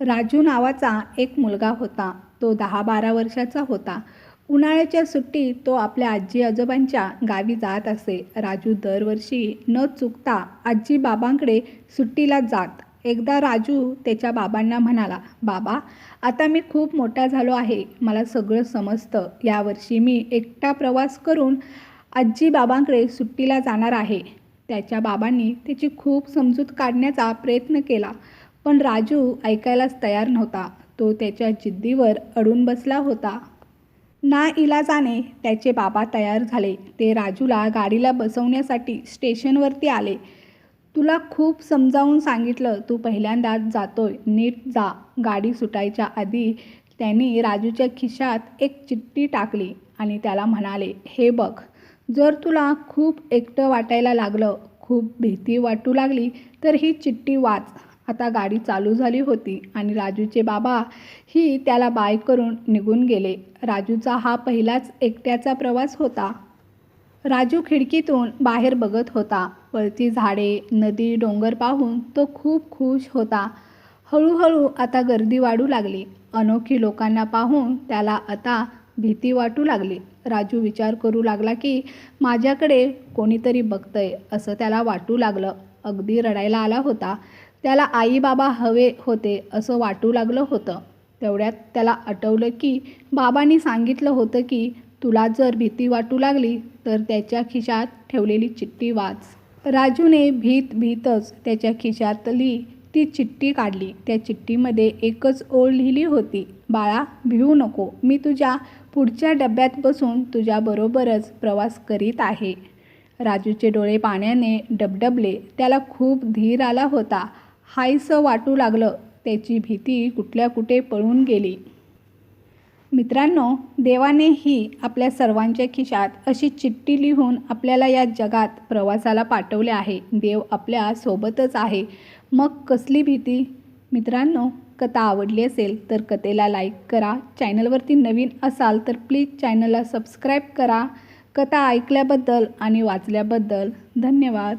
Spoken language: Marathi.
राजू नावाचा एक मुलगा होता. तो दहा बारा वर्षाचा होता. उन्हाळ्याच्या सुट्टीत तो आपल्या आजी आजोबांच्या गावी जात असे. राजू दरवर्षी न चुकता आजी बाबांकडे सुट्टीला जात. एकदा राजू त्याच्या बाबांना म्हणाला बाबा आता मी खूप मोठा झालो आहे. मला सगळं समजतं. यावर्षी मी एकटा प्रवास करून आजी बाबांकडे सुट्टीला जाणार आहे. त्याच्या बाबांनी त्याची खूप समजूत काढण्याचा प्रयत्न केला. पण राजू ऐकायलाच तयार नव्हता. तो त्याच्या जिद्दीवर अडून बसला होता. ना इलाजाने त्याचे बाबा तयार झाले. ते राजूला गाडीला बसवण्यासाठी स्टेशनवरती आले. तुला खूप समजावून सांगितलं तू पहिल्यांदाच जातोय. नीट जा. गाडी सुटायच्या आधी त्यांनी राजूच्या खिशात एक चिठ्ठी टाकली आणि त्याला म्हणाले हे बघ जर तुला खूप एकटं वाटायला लागलं खूप भीती वाटू लागली तर ही चिठ्ठी वाच. आता गाडी चालू झाली होती आणि राजूचे बाबा ही त्याला बाय करून निघून गेले. राजूचा हा पहिलाच एकट्याचा प्रवास होता. राजू खिडकीतून बाहेर बघत होता. वरती झाडे नदी डोंगर पाहून तो खूप खुश होता. हळूहळू आता गर्दी वाढू लागली. अनोखी लोकांना पाहून त्याला आता भीती वाटू लागली. राजू विचार करू लागला की माझ्याकडे कोणीतरी बघतंय असं त्याला वाटू लागलं. अगदी रडायला आला होता. त्याला आई बाबा हवे होते असं वाटू लागलं होतं. तेवढ्यात त्याला आठवलं की बाबांनी सांगितलं होतं की तुला जर भीती वाटू लागली तर त्याच्या खिशात ठेवलेली चिठ्ठी वाच. राजूने भीत भीतच त्याच्या खिशातली ती चिठ्ठी काढली. त्या चिठ्ठीमध्ये एकच ओळ लिहिली होती बाळा भिवू नको. मी तुझ्या पुढच्या डब्यात बसून तुझ्याबरोबरच प्रवास करीत आहे. राजूचे डोळे पाण्याने डबडबले. त्याला खूप धीर आला होता. हायसं वाटू लागलं. त्याची भीती कुठल्या कुठे पळून गेली. मित्रांनो देवानेही आपल्या सर्वांच्या खिशात अशी चिठ्ठी लिहून आपल्याला या जगात प्रवासाला पाठवले आहे. देव आपल्या सोबतच आहे. मग कसली भीती? मित्रांनो कथा आवडली असेल तर कथेला लाईक करा. चॅनलवरती नवीन असाल तर प्लीज चॅनलला सबस्क्राईब करा. कथा ऐकल्याबद्दल आणि वाचल्याबद्दल धन्यवाद.